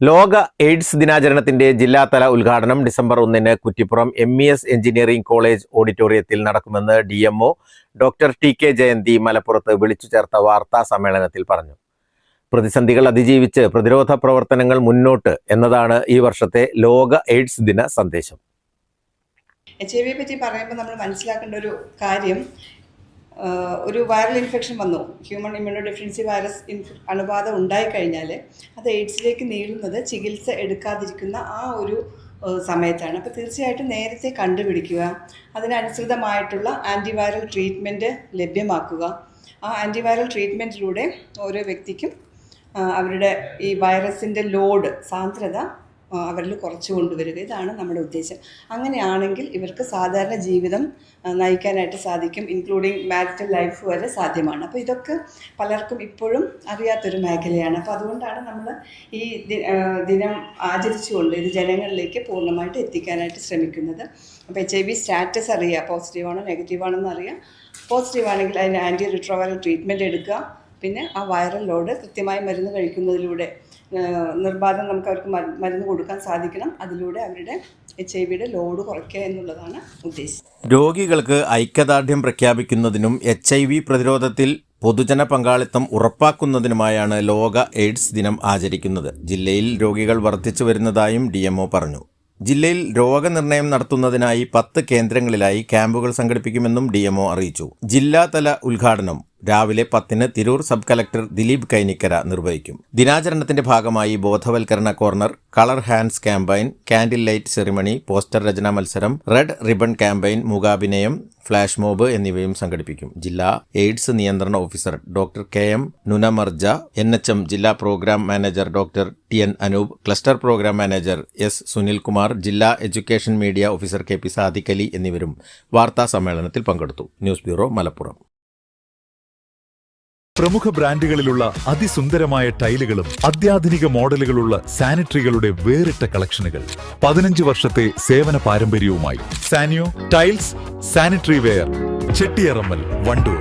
ലോക എയ്ഡ്സ് ദിനാചരണത്തിന്റെ ജില്ലാതല ഉദ്ഘാടനം ഡിസംബർ ഒന്നിന് Kuttippuram M E S engineering college ഓഡിറ്റോറിയത്തിൽ നടക്കുമെന്ന് D M O doctor T K Jayanthi മലപ്പുറത്ത് വിളിച്ചു ചേർത്ത വാർത്താ സമ്മേളനത്തിൽ പറഞ്ഞു. പ്രതിസന്ധികൾ അതിജീവിച്ച് പ്രതിരോധ പ്രവർത്തനങ്ങൾ മുന്നോട്ട് എന്നതാണ് ഈ വർഷത്തെ ലോക എയ്ഡ്സ് ദിന സന്ദേശം. എച്ച് ഐ വിയെ പറ്റി പറയുമ്പോൾ നമ്മൾ മനസ്സിലാക്കേണ്ട ഒരു കാര്യം ഒരു വൈറൽ ഇൻഫെക്ഷൻ വന്നു. ഹ്യൂമൻ ഇമ്മ്യൂണോ ഡെഫിഷ്യൻസി വൈറസ് ഇൻഫെ അണുബാധ ഉണ്ടായിക്കഴിഞ്ഞാൽ അത് എയ്ഡ്സിലേക്ക് നീളുന്നത് ചികിത്സ എടുക്കാതിരിക്കുന്ന ആ ഒരു സമയത്താണ്. അപ്പോൾ തീർച്ചയായിട്ടും നേരത്തെ കണ്ടുപിടിക്കുക അതിനനുസൃതമായിട്ടുള്ള ആന്റിവൈറൽ ട്രീറ്റ്മെന്റ് ലഭ്യമാക്കുക. ആ ആന്റിവൈറൽ ട്രീറ്റ്മെന്റിലൂടെ ഓരോ വ്യക്തിക്കും അവരുടെ ഈ വൈറസിന്റെ ലോഡ് സാന്ദ്രത അവരിൽ കുറച്ച് കൊണ്ടുവരിക. ഇതാണ് നമ്മുടെ ഉദ്ദേശം. അങ്ങനെയാണെങ്കിൽ ഇവർക്ക് സാധാരണ ജീവിതം നയിക്കാനായിട്ട് സാധിക്കും. ഇൻക്ലൂഡിങ് മാരിറ്റൽ ലൈഫ് വരെ സാധ്യമാണ്. അപ്പോൾ ഇതൊക്കെ പലർക്കും ഇപ്പോഴും അറിയാത്തൊരു മേഖലയാണ്. അപ്പോൾ അതുകൊണ്ടാണ് നമ്മൾ ഈ ദിനം ആചരിച്ചുകൊണ്ട് ഇത് ജനങ്ങളിലേക്ക് പൂർണമായിട്ട് എത്തിക്കാനായിട്ട് ശ്രമിക്കുന്നത്. അപ്പോൾ എച്ച് ഐ വി സ്റ്റാറ്റസ് അറിയുക. പോസിറ്റീവാണോ നെഗറ്റീവാണെന്ന് അറിയാം പോസിറ്റീവ് ആണെങ്കിൽ അതിന് ആന്റി റിട്രോവൈറൽ ട്രീറ്റ്മെന്റ് എടുക്കുക. പിന്നെ ആ വൈറൽ ലോഡ് കൃത്യമായി മരുന്ന് കഴിക്കുന്നതിലൂടെ നിർബാധം നമുക്ക് അവർക്ക് മരുന്ന് കൊടുക്കാൻ സാധിക്കണം. അതിലൂടെ അവരുടെ എച്ച് ഐ വിയുടെ ലോഡ് കുറയ്ക്കുക എന്നുള്ളതാണ് ഉദ്ദേശം. രോഗികൾക്ക് ഐക്യദാർഢ്യം പ്രഖ്യാപിക്കുന്നതിനും എച്ച് ഐ വി പ്രതിരോധത്തിൽ പൊതുജന പങ്കാളിത്തം ഉറപ്പാക്കുന്നതിനുമായാണ് ലോക എയ്ഡ്സ് ദിനം ആചരിക്കുന്നത്. ജില്ലയിൽ രോഗികൾ വർദ്ധിച്ചു വരുന്നതായും ഡി പറഞ്ഞു. ജില്ലയിൽ രോഗനിർണയം നടത്തുന്നതിനായി പത്ത് കേന്ദ്രങ്ങളിലായി ക്യാമ്പുകൾ സംഘടിപ്പിക്കുമെന്നും ഡി അറിയിച്ചു. ജില്ലാതല ഉദ്ഘാടനം രാവിലെ പത്തിന് തിരൂർ സബ് കലക്ടർ ദിലീപ് കൈനിക്കര നിർവഹിക്കും. ദിനാചരണത്തിന്റെ ഭാഗമായി ബോധവൽക്കരണ corner colour hands campaign candle light ceremony poster രചനാ മത്സരം റെഡ് റിബൺ ക്യാമ്പയിൻ മൂകാഭിനയം ഫ്ലാഷ് മോബ് എന്നിവയും സംഘടിപ്പിക്കും. ജില്ലാ എയ്ഡ്സ് നിയന്ത്രണ ഓഫീസർ ഡോക്ടർ കെ. എം. നുനമർജ എൻ. എച്ച്. എം. ജില്ലാ programme manager doctor T. N. Anoop cluster programme manager S. Sunilkumar ജില്ലാ education media officer K. P. Sadiq Ali എന്നിവരും വാർത്താ സമ്മേളനത്തിൽ പങ്കെടുത്തു. News bureau Malappuram. പ്രമുഖ ബ്രാൻഡുകളിലുള്ള അതിസുന്ദരമായ ടൈലുകളും അത്യാധുനിക മോഡലുകളുള്ള സാനിറ്ററികളുടെ വേറിട്ട കളക്ഷനുകൾ. പതിനഞ്ച് വർഷത്തെ സേവന പാരമ്പര്യവുമായി Sanyo tiles sanitary ware Chettiyarammal Wandoor.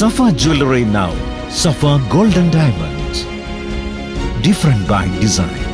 Safa jewellery now Safa golden diamonds. Different bank design.